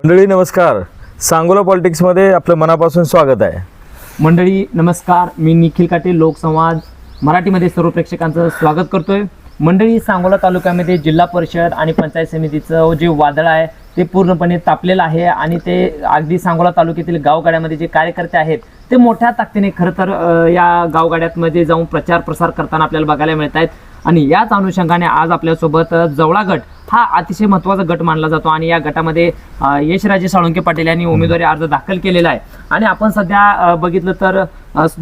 मंडळी नमस्कार. सांगोला पॉलिटिक्समध्ये आपलं मनापासून स्वागत आहे. मंडळी नमस्कार. मी निखिल काटे लोकसंवाद मराठीमध्ये सर्व प्रेक्षकांचं स्वागत करतोय. मंडळी सांगोला तालुक्यामध्ये जिल्हा परिषद आणि पंचायत समितीचं जे वादळ आहे ते पूर्णपणे तापलेलं आहे आणि ते अगदी सांगोला तालुक्यातील गावगाड्यामध्ये जे कार्यकर्ते आहेत ते मोठ्या ताकदीने खरं तर या गावगाड्यातमध्ये जाऊन प्रचार प्रसार करताना आपल्याला बघायला मिळत आहेत आणि याच अनुषंगाने आज आपल्यासोबत जवळा गट हा अतिशय महत्त्वाचा गट मानला जातो आणि या गटामध्ये यशराजे साळुंके पाटील यांनी उमेदवारी अर्ज दाखल केलेला आहे. आणि आपण सध्या बघितलं तर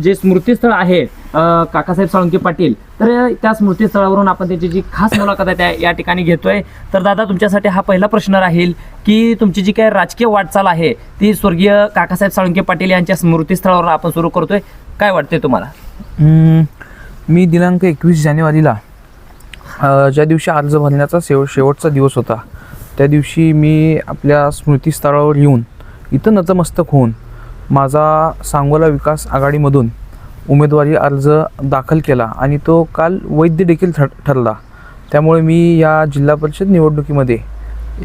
जे स्मृतीस्थळ आहे काकासाहेब साळुंके पाटील तर त्या स्मृतीस्थळावरून आपण त्याची जी खास मुलाखत आहे त्या या ठिकाणी घेतोय. तर दादा तुमच्यासाठी हा पहिला प्रश्न राहील की तुमची जी काही राजकीय वाटचाल आहे ती स्वर्गीय काकासाहेब साळुंके पाटील यांच्या स्मृतीस्थळावर आपण सुरू करतोय. काय वाटते तुम्हाला? मी दिनांक एकवीस जानेवारीला ज्या दिवशी अर्ज भरण्याचा शेव शेवटचा दिवस होता त्या दिवशी मी आपल्या स्मृतीस्थळावर येऊन इथं नतमस्तक होऊन माझा सांगोला विकास आघाडीमधून उमेदवारी अर्ज दाखल केला आणि तो काल वैद्य देखील ठर ठरला. त्यामुळे मी या जिल्हा परिषद निवडणुकीमध्ये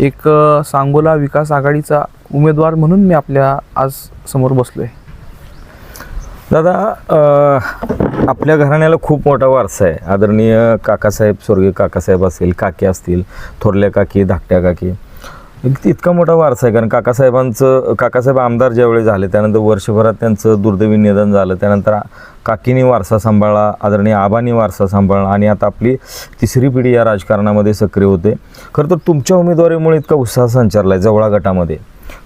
एक सांगोला विकास आघाडीचा उमेदवार म्हणून मी आपल्या आज समोर बसलो आहे दादा आपल्या घराण्याला खूप मोठा वारसा आहे. आदरणीय काकासाहेब स्वर्गीय काकासाहेब असतील काकी असतील थोरल्या काकी धाकट्या काकी. इतका मोठा वारसा आहे. कारण काकासाहेबांचं काकासाहेब आमदार ज्यावेळी झाले त्यानंतर वर्षभरात त्यांचं दुर्दैवी निधन झालं. त्यानंतर काकीनी वारसा सांभाळला आदरणीय आबांनी वारसा सांभाळला आणि आता आपली तिसरी पिढी या राजकारणामध्ये सक्रिय होते. खरं तर तुमच्या उमेदवारीमुळे इतका उत्साह संचारला आहे जवळा गटामध्ये.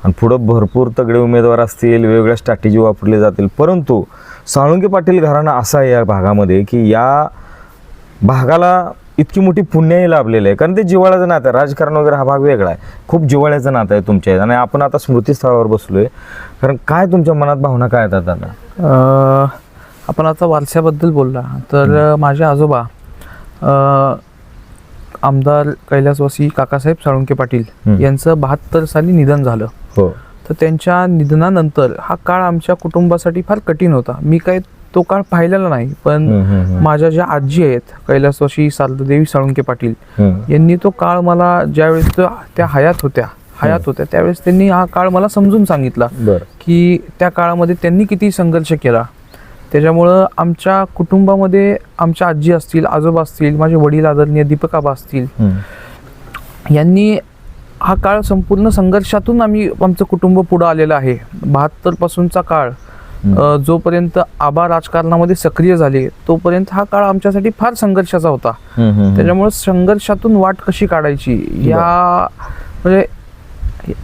आणि पुढं भरपूर तगडे उमेदवार असतील वेगवेगळ्या स्ट्रॅटेजी वापरले जातील. परंतु साळुंके पाटील घराणा असा आहे या भागामध्ये की या भागाला इतकी मोठी पुण्याही लाभलेली आहे. कारण ते जिव्हाळ्याचं नातं आहे. राजकारण वगैरे हा भाग वेगळा आहे. खूप जिव्हाळ्याचं नातं आहे तुमच्या आणि आपण आता स्मृतीस्थळावर बसलो आहे कारण काय तुमच्या मनात भावना काय येतात आता? आपण आता वारशाबद्दल बोलला. तर माझे आजोबा अ, आमदार कैलासवासी काकासाहेब साळुंके पाटील. यांचं बहात्तर साली निधन झालं. हो. तर त्यांच्या निधनानंतर हा काळ आमच्या कुटुंबासाठी फार कठीण होता मी काय तो काळ पाहिलेला नाही पण. माझ्या ज्या आजी आहेत कैलासवासी सालदेवी साळुंके पाटील. यांनी तो काळ मला ज्यावेळेस त्या हयात होत्या हयात होत्या त्यावेळेस त्यांनी हा काळ मला समजून सांगितला की त्या काळामध्ये त्यांनी किती संघर्ष केला त्याच्यामुळं आमच्या कुटुंबामध्ये आमच्या आजी असतील आजोबा असतील माझे वडील आदरणीय दीपकाबा असतील. यांनी हा काळ संपूर्ण संघर्षातून आम्ही आमचं कुटुंब पुढं आलेलं आहे. बहात्तर पासूनचा काळ जोपर्यंत आबा राजकारणामध्ये सक्रिय झाले तोपर्यंत हा काळ आमच्यासाठी फार संघर्षाचा होता. त्याच्यामुळे संघर्षातून वाट कशी काढायची? या म्हणजे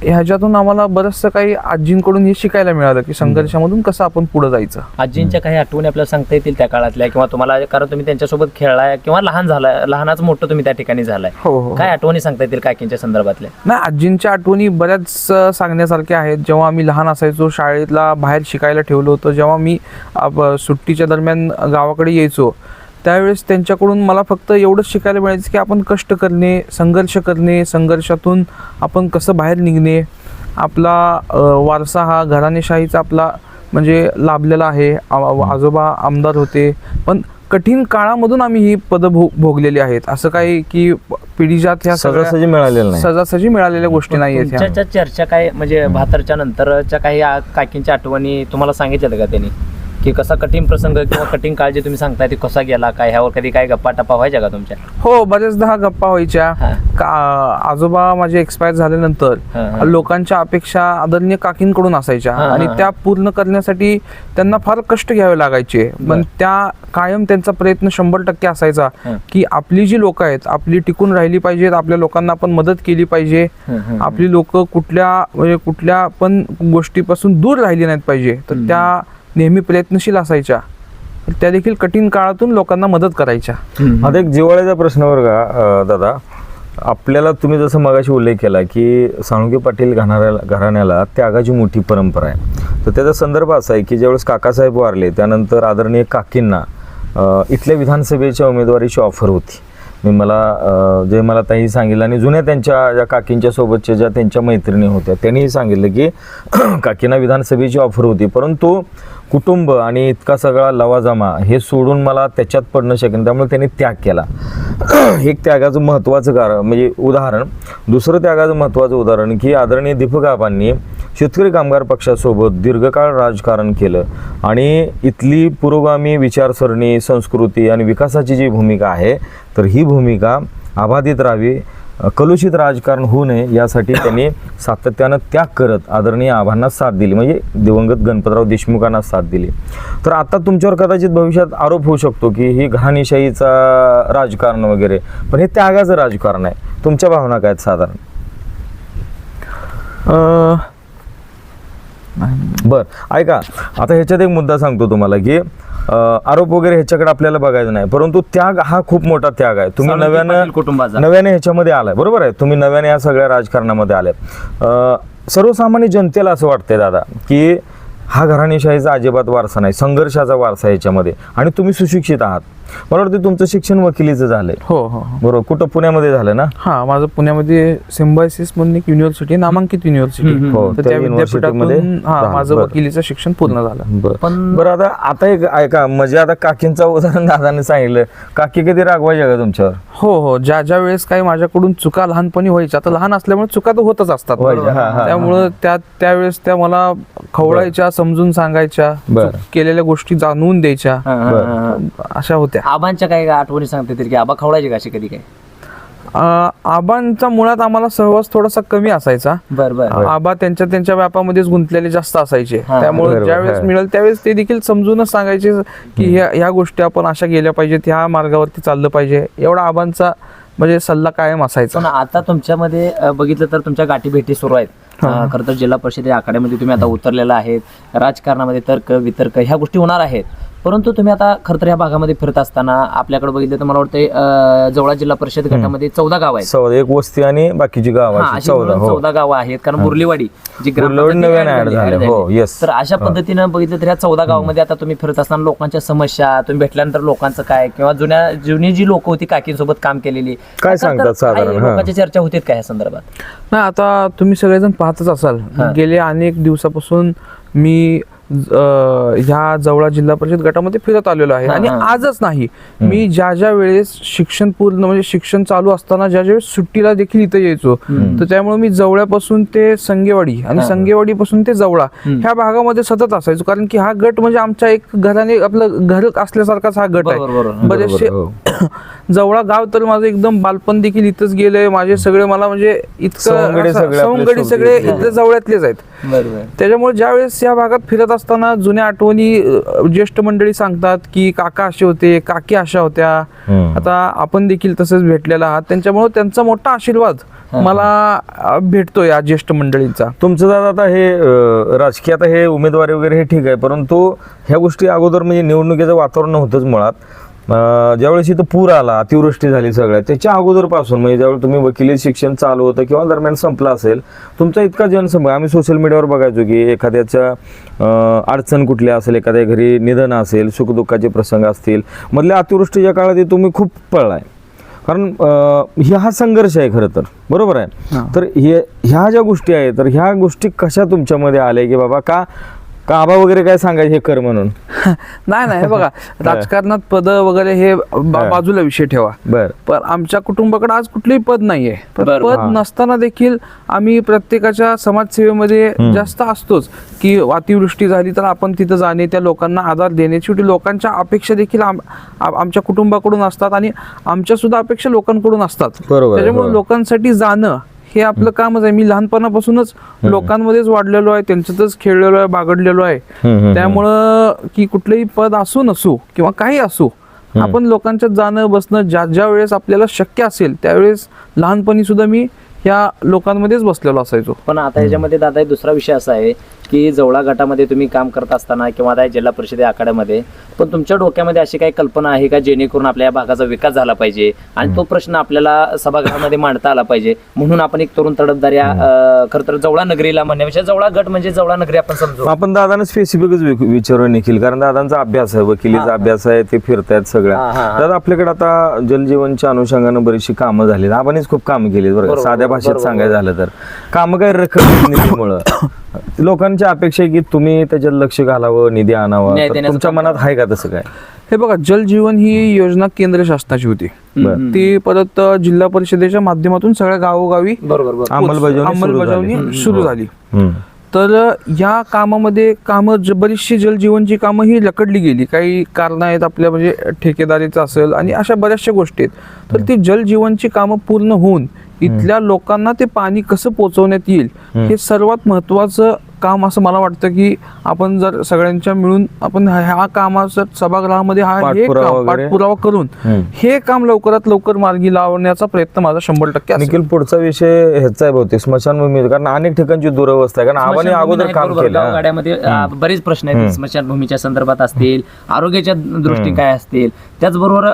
ह्याच्यातून आम्हाला बरंचसं काही आजींकडून हे शिकायला मिळालं की संघर्षामधून कसं आपण पुढे जायचं. आजींच्या काही आठवणी आपल्याला सांगता येतील त्या काळातल्या किंवा तुम्हाला कारण तुम्ही त्यांच्यासोबत खेळलाय किंवा लहान झालाय लहानाच मोठं तुम्ही त्या ठिकाणी झालाय. हो हो काय आठवणी सांगता येतील काकींच्या संदर्भातल्या? नाही आजींच्या आठवणी बऱ्याच सांगण्यासारख्या आहेत. जेव्हा आम्ही लहान असायचो शाळेतला बाहेर शिकायला ठेवलं होतं. जेव्हा मी सुट्टीच्या दरम्यान गावाकडे यायचो त्यावेळेस त्यांच्याकडून मला फक्त एवढंच शिकायला मिळायचं की आपण कष्ट करणे संघर्ष करणे संघर्षातून आपण कसं बाहेर निघणे. आपला वारसा हा घराणेशाहीचा आपला म्हणजे लाभलेला आहे. आजोबा आमदार होते. पण कठीण काळामधून आम्ही ही पदं भो भोगलेली आहेत. असं काही की पिढीजात ह्या सगळ्या- सहजासहजी मिळालेलं नाही सहजासहजी मिळालेल्या गोष्टी नाही आहेत चर्चा काय म्हणजे बहात्तरच्या नंतरच्या काही काकींच्या आठवणी तुम्हाला सांगितलं का त्यांनी? की कसा कठीण प्रसंग किंवा कठीण काळ जे तुम्ही सांगताय ते कसा गेला काय ह्यावर कधी काय गप्पा टप्पा व्हायच्या का तुमच्या? हो बऱ्याचदा गप्पा व्हायच्या. का आजोबा माझे एक्सपायर झाल्यानंतर. लोकांच्या अपेक्षा आदरणीय काकींकडून असायच्या. हा, आणि हा. त्या पूर्ण करण्यासाठी त्यांना फार कष्ट घ्यावे लागायचे. पण त्या कायम त्यांचा प्रयत्न शंभर टक्के असायचा हा. की आपली जी लोक आहेत आपली टिकून राहिली पाहिजेत आपल्या लोकांना आपण मदत केली पाहिजे. आपली लोक कुठल्या म्हणजे कुठल्या पण गोष्टीपासून दूर राहिली नाहीत पाहिजे. तर त्या नेहमी प्रयत्नशील असायच्या. त्या देखील कठीण काळातून लोकांना मदत करायच्या. आता एक जिव्हाळ्याचा प्रश्न बरं का दादा. आपल्याला तुम्ही जसं मगाशी उल्लेख केला की साळुंके पाटील घराण्याला घराण्याला त्यागाची मोठी परंपरा आहे. तर त्याचा संदर्भ असा आहे की ज्यावेळेस काकासाहेब वारले त्यानंतर आदरणीय काकींना इथल्या विधानसभेच्या उमेदवारीची ऑफर होती. मी मला जे मला त्याही सांगितलं आणि जुन्या त्यांच्या ज्या काकींच्या सोबतच्या ज्या त्यांच्या मैत्रिणी होत्या त्यांनीही सांगितलं की काकींना विधानसभेची ऑफर होती. परंतु कुटुंब आणि इतका सगळा लवाजमा हे सोडून मला त्याच्यात पडणं शक्य त्यामुळे त्यांनी त्याग केला. एक त्यागाचं महत्त्वाचं कारण म्हणजे उदाहरण दुसरं त्यागाचं महत्त्वाचं उदाहरण की आदरणीय दीपकाबांनी शेतकरी कामगार पक्षासोबत दीर्घकाळ राजकारण केलं आणि इथली पुरोगामी विचारसरणी संस्कृती आणि विकासाची जी भूमिका आहे तर ही भूमिका अबाधित राहावी कलुषित राजकारण होऊ नये यासाठी त्यांनी सातत्यानं त्याग करत आदरणीय आबांना साथ दिली. म्हणजे दिवंगत गणपतराव देशमुखांना साथ दिली. तर आता तुमच्यावर कदाचित भविष्यात आरोप होऊ शकतो की ही घाणीशाहीचा राजकारण वगैरे पण हे त्यागाचं राजकारण आहे. तुमच्या भावना काय आहेत साधारण? बर ऐका. आता ह्याच्यात एक मुद्दा सांगतो तुम्हाला की आरोप वगैरे ह्याच्याकडे आपल्याला बघायचं नाही परंतु त्याग हा खूप मोठा त्याग आहे. तुम्ही नव्यानं कुटुंबाचा. नव्याने ह्याच्यामध्ये आलाय बरोबर आहे? तुम्ही नव्याने या सगळ्या राजकारणामध्ये आलात. अं, सर्वसामान्य जनतेला असं वाटतंय दादा की हा घराणेशाहीचा अजिबात वारसा नाही संघर्षाचा वारसा आहे याच्यामध्ये आणि तुम्ही सुशिक्षित आहात. मला वाटतं तुमचं शिक्षण वकिलीचं झालंय. हो हो हो. बरोबर. कुठं पुण्यामध्ये झालं ना? हा माझं पुण्यामध्ये सिम्बायसिस म्हणून एक युनिव्हर्सिटी नामांकित युनिव्हर्सिटी. हो, तर त्या हा झालं, माझं बरं. वकिलीचं शिक्षण पूर्ण झालं. बरं. पण- बरं आता आता एक ऐका म्हणजे आता काकींचा उदाहरण दादाने सांगितलं. काकी कधी रागवायच्या का तुमच्यावर? हो हो. ज्या ज्या वेळेस काही माझ्याकडून चुका लहानपणी व्हायच्या आता लहान असल्यामुळे चुका तर होतच असतात व्हायच्या, हा, हा, त्यामुळं त्या त्यावेळेस त्या मला खवळायच्या समजून सांगायच्या बरं. चूक केलेल्या गोष्टी जाणवून द्यायच्या. हा, हा. हा, हा. अशा होत्या आबांच्या काय आठवणी सांगते तरी की आबा खवळायचे का अशी कधी काय अं, आबांचा मुळात आम्हाला सहवास थोडासा कमी असायचा. बर बर. आबा त्यांच्या त्यांच्या व्यापामध्येच गुंतलेले जास्त असायचे. हा. त्यामुळे बरोबर, ज्यावेळेस हा. मिळेल त्यावेळेस ते देखील समजूनच सांगायचे की ह्या ह्या गोष्टी आपण अशा गेल्या पाहिजेत ह्या मार्गावरती चाललं पाहिजे. एवढा आबांचा म्हणजे सल्ला कायम असायचा. पण आता तुमच्यामध्ये अ, बघितलं तर तुमच्या गाठी भेटी सुरू आहेत. अ, खरं तर जिल्हा परिषद या आखाड्यामध्ये तुम्ही आता उतरलेला आहेत. राजकारणामध्ये तर्क वितर्क ह्या गोष्टी होणार आहेत. परंतु तुम्ही आता खरं तर या भागामध्ये फिरत असताना आपल्याकडे बघितलं तर मला वाटतं जवळा जिल्हा परिषद गटामध्ये चौदा गाव आहेत. चौदा एक वस्ती आणि बाकीची गाव चौदा हो. गावं आहेत. कारण मुरलीवाडी जी ग्रामपंचायत हो. तर अशा पद्धतीनं बघितलं तर ह्या चौदा गावामध्ये आता तुम्ही फिरत असताना लोकांच्या समस्या तुम्ही भेटल्यानंतर लोकांचं काय किंवा जुन्या जुनी जी लोक होती काकींसोबत काम केलेली काय सांगतात साधारण. लोकांच्या चर्चा होतीत का ह्या संदर्भात? नाही आता तुम्ही सगळेजण पाहतच असाल. हा. गेले अनेक दिवसापासून मी ह्या जवळा जिल्हा परिषद गटामध्ये फिरत आलेलो आहे आणि. आजच नाही मी ज्या ज्या वेळेस शिक्षण पूर्ण म्हणजे शिक्षण चालू असताना ज्या ज्या वेळेस सुट्टीला देखील इथं यायचो तर त्यामुळे मी जवळपासून ते संगेवाडी आणि हा. संगेवाडीपासून ते जवळा. ह्या भागामध्ये सतत असायचो कारण की हा गट म्हणजे आमच्या एक घराने आपलं घर असल्यासारखाच हा गट. आहे बरेचसे हो. जवळा गाव तर माझं एकदम बालपण देखील इथंच गेलंय माझे सगळे मला म्हणजे इतकं सवंगडी सगळे आपले सवंगडी सोबती. सगळे इथं जवळातलेच आहेत बरोबर. त्याच्यामुळे ज्यावेळेस या भागात फिरत असताना जुन्या आठवणी ज्येष्ठ मंडळी सांगतात की काका असे होते काकी अशा होत्या. आता आपण देखील तसेच भेटलेला आहात. त्यांच्यामुळे त्यांचा मोठा आशीर्वाद मला अ, भेटतोय या ज्येष्ठ मंडळींचा. तुमचं दादा आता हे राजकीय आता हे उमेदवारी वगैरे हे ठीक आहे परंतु ह्या गोष्टी अगोदर म्हणजे निवडणुकीचं वातावरण होतंच मुळात. ज्यावेळेस इथं पूर आला अतिवृष्टी झाली सगळ्या त्याच्या अगोदरपासून म्हणजे ज्यावेळी तुम्ही वकिली शिक्षण चालू होतं किंवा दरम्यान संपलं असेल तुमचा इतका जनसंपर्क आम्ही सोशल मीडियावर बघायचो की एखाद्याच्या अडचण कुठली असेल एखाद्या घरी निधन असेल सुखदुःखाचे प्रसंग असतील मधल्या अतिवृष्टीच्या काळात तुम्ही खूप पळलाय कारण अं, हे हा संघर्ष आहे खरं तर बरोबर आहे. तर हे ह्या ज्या गोष्टी आहेत तर ह्या गोष्टी कशा तुमच्यामध्ये आल्या की बाबा का का आबा वगैरे काय सांगायचे हे कर म्हणून नाही नाही हे बघा राजकारणात पद वगैरे हे बा-. बाजूला विषय ठेवा बर पण आमच्या कुटुंबाकडे आज कुठलंही पद नाहीये पण बरं. पद हा. नसताना देखील आम्ही प्रत्येकाच्या समाजसेवेमध्ये जास्त असतोच की अतिवृष्टी झाली तर आपण तिथं जाणे त्या लोकांना आधार देणे शेवटी लोकांच्या अपेक्षा देखील आम- आम- आमच्या कुटुंबाकडून असतात आणि आमच्या सुद्धा अपेक्षा लोकांकडून असतात बरोबर आहे, त्याच्यामुळे बरोबर. लोकांसाठी जाणं हे आपलं कामच आहे. मी लहानपणापासूनच लोकांमध्येच वाढलेलो आहे त्यांच्यातच खेळलेलो आहे बागडलेलो आहे. त्यामुळं की कुठलंही पद असू नसू किंवा काही असू आपण लोकांच्यात जाणं बसणं ज्या ज्या वेळेस आपल्याला शक्य असेल त्यावेळेस लहानपणी सुद्धा मी ह्या लोकांमध्येच बसलेलो असायचो. पण आता ह्याच्यामध्ये दादा दुसरा विषय असा आहे की जवळा गटामध्ये तुम्ही काम करत असताना किंवा आता जिल्हा परिषदे आखाड्यामध्ये पण तुमच्या डोक्यामध्ये अशी काही कल्पना आहे का जेणेकरून आपल्या या भागाचा विकास झाला पाहिजे आणि तो प्रश्न आपल्याला सभागृहामध्ये मांडता आला पाहिजे? म्हणून आपण एक तरुण तडफदार या खरं तर जवळा नगरीला म्हणण्यापेक्षा जवळा गट म्हणजे जवळा नगरी आपण समजू. आपण दादाने स्पेसिफिकच विचारू निखिल कारण दादांचा अभ्यास आहे वकिलीचा अभ्यास आहे ते फिरतायत सगळ्या. दादा आपल्याकडे आता जलजीवनच्या अनुषंगानं बरीचशी कामं झाली आपणच खूप कामं केली बरं का. साध्या भाषेत सांगायचं झालं तर. कामं काय रखड निधीमुळं. लोकांची अपेक्षा आहे की तुम्ही त्याच्यात लक्ष घालावं निधी आणावा न्याय तर देण्याचं तुमच्या मनात आहे का तसं काय? हे बघा जल जीवन ही योजना केंद्र शासनाची होती. बरं. ती परत अ, जिल्हा परिषदेच्या माध्यमातून सगळ्या गावोगावी बरोबर बरोबर. अंमलबजावणी सुरू झाली. अंमलबजावणी सुरू झाली. हम्म. तर अ, या कामामध्ये कामं ज- बरीचशी जलजीवनची कामं ही लकडली गेली. काही कारणं आहेत आपल्या म्हणजे ठेकेदारीचं असेल आणि अशा बऱ्याचशा गोष्टी आहेत. तर ती जलजीवनची कामं पूर्ण होऊन इथल्या लोकांना ते पाणी कसं पोहोचवण्यात येईल हे सर्वात महत्वाचं काम असं मला वाटतं की आपण जर सगळ्यांच्या मिळून आपण ह्या- कामाचं सभागृहामध्ये हा हे पाठपुरावा करून. हे काम लवकरात लवकर मार्गी लावण्याचा प्रयत्न माझा शंभर टक्के. निखिल पुढचा विषय ह्याचा आहे बहुतेक. स्मशानभूमी कारण अनेक ठिकाणची दुरवस्था आहे. कारण स्मशानभूमी अगोदर काम. केलं. हा. अं, बरेच प्रश्न आहेत. स्मशानभूमीच्या संदर्भात असतील आरोग्याच्या दृष्टी काय असतील त्याचबरोबर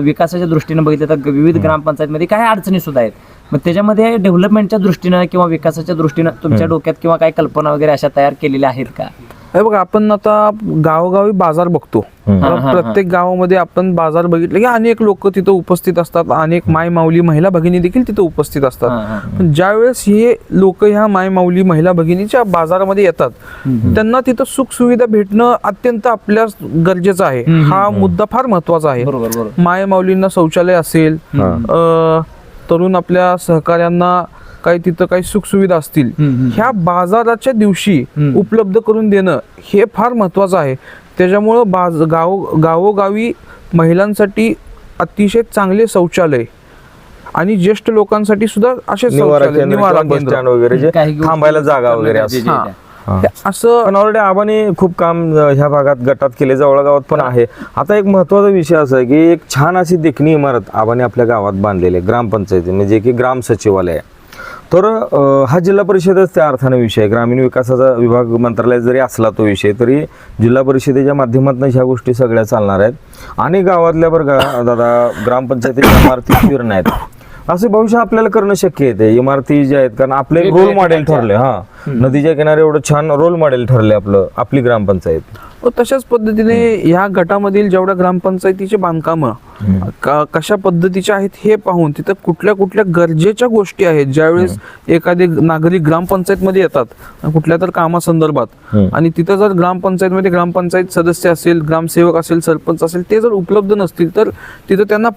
विकासाच्या दृष्टीने बघितलं तर विविध ग्रामपंचायतमध्ये काही अडचणी सुद्धा आहेत. मग त्याच्यामध्ये डेव्हलपमेंटच्या दृष्टीनं किंवा विकासाच्या दृष्टीनं तुमच्या डोक्यात किंवा काही कल्पना वगैरे अशा तयार केलेल्या आहेत का? हे बघा आपण आता गावोगावी बाजार बघतो. प्रत्येक गावामध्ये आपण बाजार बघितले की अनेक लोक तिथं उपस्थित असतात. अनेक माय माऊली महिला भगिनी देखील तिथं उपस्थित असतात. पण ज्यावेळेस हे लोक ह्या माय माऊली महिला भगिनीच्या बाजारामध्ये येतात त्यांना तिथं सुख सुविधा भेटणं अत्यंत आपल्या गरजेचं आहे. हा मुद्दा फार महत्त्वाचा आहे. बरोबर बरोबर. माय माऊलींना शौचालय असेल तरुण आपल्या सहकार्यांना काही तिथं काही सुखसुविधा असतील ह्या बाजाराच्या दिवशी उपलब्ध करून देणं हे फार महत्वाचं आहे. त्याच्यामुळं बाज गाव गावोगावी महिलांसाठी अतिशय चांगले शौचालय आणि ज्येष्ठ लोकांसाठी सुद्धा असे निवारा शौचालय केंद्र वगैरे थांबायला जागा वगैरे असं ऑलरेडी आबाने खूप काम ह्या भागात गटात केले जवळ गावात पण आहे. आता एक महत्त्वाचा विषय असा आहे की एक छान अशी देखणी इमारत आबाने आपल्या गावात बांधलेली आहे ग्रामपंचायती म्हणजे की ग्राम सचिवालय आहे. तर हा जिल्हा परिषदच त्या अर्थाने विषय ग्रामीण विकासाचा विभाग मंत्रालय जरी असला तो विषय तरी जिल्हा परिषदेच्या माध्यमातून ह्या गोष्टी सगळ्या चालणार आहेत. आणि गावातल्या बरं का दादा ग्रामपंचायतीच्या इमारती फिरणं आहेत. असे भविष्य आपल्याला करणं शक्य आहे ते. इमारती ज्या आहेत कारण आपले रोल मॉडेल. ठरले हा. नदीच्या किनारे एवढं छान रोल मॉडेल ठरले आपलं आपली ग्रामपंचायत. व तशाच पद्धतीने ह्या गटामधील जेवढ्या ग्रामपंचायतीचे बांधकामं का- कशा पद्धतीचे आहेत हे पाहून तिथं कुठल्या कुठल्या गरजेच्या गोष्टी आहेत. ज्यावेळेस एखादे नागरिक ग्रामपंचायतमध्ये येतात कुठल्या तर कामासंदर्भात हम्म. आणि तिथं जर ग्रामपंचायतमध्ये ग्रामपंचायत सदस्य असेल ग्रामसेवक असेल सरपंच असेल ते जर उपलब्ध नसतील तर तिथं त्यांना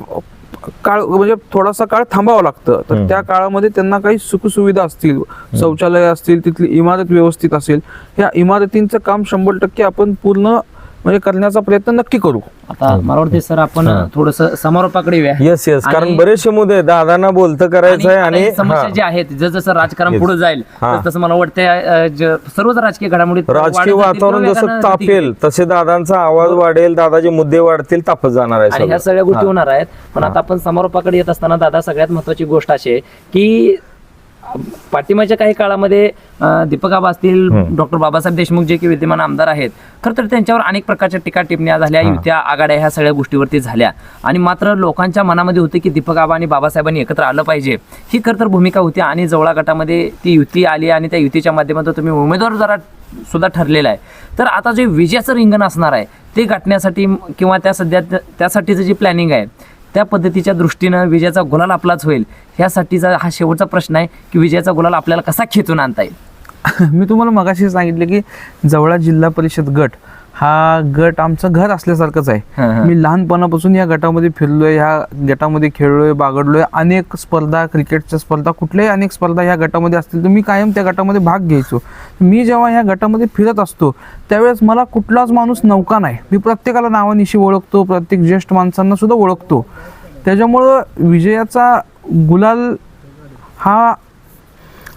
काळ म्हणजे थोडासा काळ थांबावं लागतं. तर त्या काळामध्ये त्यांना काही सुखसुविधा असतील शौचालय असतील तिथली इमारत व्यवस्थित असेल. ह्या इमारतींचं काम शंभर टक्के आपण पूर्ण म्हणजे करण्याचा प्रयत्न नक्की करू आता मला वाटते सर आपण थोडस समारोपाकडे येऊया येस येस कारण आणि- बरेचसे मुद्दे आहेत. दादांना बोलतं करायचं आहे आता आणि ही समस्या. जी आहेत जस जसं राजकारण. पुढे जाईल हा. तसं मला वाटतं अं, ज- सर्वच राजकीय घडामोडी राजकीय जातील वातावरण किंवा जसं वेगानं तापेल तसे दादांचा आवाज वाढेल दादाचे मुद्दे वाढतील तापत जाणार आहे आणि ह्या सगळं. सगळ्या गोष्टी होणार आहेत पण आता आपण समारोपाकडे येत असताना दादा सगळ्यात महत्वाची गोष्ट अशी आहे की पाठिंबाच्या काही काळामध्ये दीपक आबा असतील डॉक्टर बाबासाहेब देशमुख जे की विद्यमान आमदार आहेत खरं तर त्यांच्यावर अनेक प्रकारच्या टीका टिप्पण्या झाल्या युत्या आघाड्या ह्या सगळ्या गोष्टीवरती झाल्या. आणि मात्र लोकांच्या मनामध्ये होते की दीपक आबा आणि बाबासाहेबांनी एकत्र आलं पाहिजे. ही खरं तर भूमिका होती आणि जवळा गटामध्ये ती युती आली आणि त्या युतीच्या माध्यमातून तुम्ही उमेदवार जरा सुद्धा ठरलेला आहे. तर आता जे विजयाचं रिंगण असणार आहे ते गाठण्यासाठी किंवा त्या सध्या त्यासाठीचं जे प्लॅनिंग आहे त्या पद्धतीच्या दृष्टीनं विजयाचा गुलाल आपलाच होईल. ह्यासाठीचा हा शेवटचा प्रश्न आहे की विजयाचा गुलाल आपल्याला कसा खेचून आणता येईल? मी तुम्हाला मगाशी सांगितलं की जवळा जिल्हा परिषद गट हा गट आमचं घर असल्यासारखंच आहे. मी लहानपणापासून या गटामध्ये फिरलोय ह्या गटामध्ये खेळलोय बागडलोय. अनेक स्पर्धा क्रिकेटच्या स्पर्धा कुठल्याही अनेक स्पर्धा ह्या गटामध्ये असतील तर मी कायम त्या गटामध्ये भाग घ्यायचो. मी जेव्हा ह्या गटामध्ये फिरत असतो त्यावेळेस मला कुठलाच माणूस नौका नाही. मी प्रत्येकाला नावानिशी ओळखतो प्रत्येक ज्येष्ठ माणसांना सुद्धा ओळखतो. त्याच्यामुळं विजयाचा गुलाल हा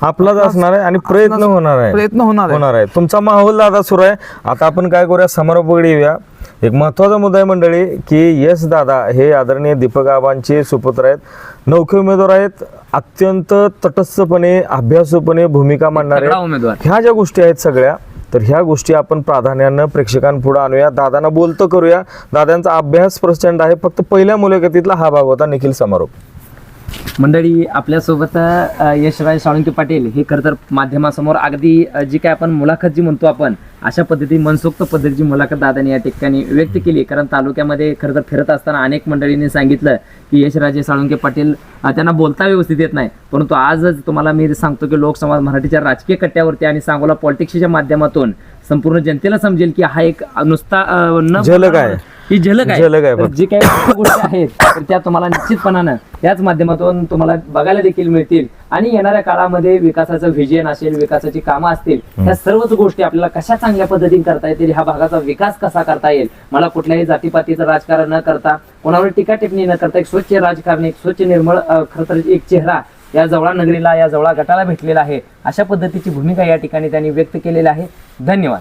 आपलाच असणार आहे आणि प्रयत्न होणार आहे. प्रयत्न होणार आहे. होणार आहे. तुमचा माहोल दादा सुरू आहे. आता आपण काय करूया? समारोपाकडे येऊया. एक महत्त्वाचा मुद्दा आहे मंडळी की यस दादा हे आदरणीय दीपक आबांचे सुपुत्र आहेत. नौखे उमेदवार आहेत. अत्यंत तटस्थपणे अभ्यासूपणे भूमिका मांडणारे तगडा उमेदवार. ह्या ज्या गोष्टी आहेत सगळ्या तर ह्या गोष्टी आपण प्राधान्यानं प्रेक्षकांपुढे आणूया. दादांना बोलतं करूया. दादांचा अभ्यास प्रचंड आहे. फक्त पहिल्या मुलाखतीतला हा भाग होता. निखिल समारोप. मंडळी आपल्यासोबत अ, यशराज साळुंके पाटील हे खरं तर माध्यमासमोर अगदी अ, जी काय आपण मुलाखत जी म्हणतो आपण अशा पद्धती मनसोक्त पद्धतीची मुलाखत दादाने या ठिकाणी व्यक्त केली कारण तालुक्यामध्ये खरं तर फिरत असताना अनेक मंडळींनी सांगितलं की यशराजे साळुंके पाटील अ, त्यांना बोलता व्यवस्थित येत नाही परंतु आजच तुम्हाला मी सांगतो की लोकसमाज मराठीच्या राजकीय कट्ट्यावरती आणि सांगोला पॉलिटिक्सच्या माध्यमातून संपूर्ण जनतेला समजेल की हा एक नुसता अ, न झलक आहे. ही झलक आहे. झलक आहे तर फक्त. जी काही गोष्टी आहेत तर त्या तुम्हाला निश्चितपणानं याच माध्यमातून तुम्हाला बघायला देखील मिळतील. आणि येणाऱ्या काळामध्ये विकासाचं व्हिजन असेल विकासाची कामं असतील ह्या सर्वच गोष्टी आपल्याला कशा चांगल्या पद्धतीने करता येतील ह्या भागाचा विकास कसा करता येईल? मला कुठल्याही जातीपातीचं राजकारण न करता कोणावर टीका टिप्पणी न करता एक स्वच्छ राजकारण एक स्वच्छ निर्मळ अ, खरं तर एक चेहरा या जवळा नगरीला या जवळा गटाला भेटलेला आहे. अशा पद्धतीची भूमिका या ठिकाणी त्यांनी व्यक्त केलेली आहे. धन्यवाद.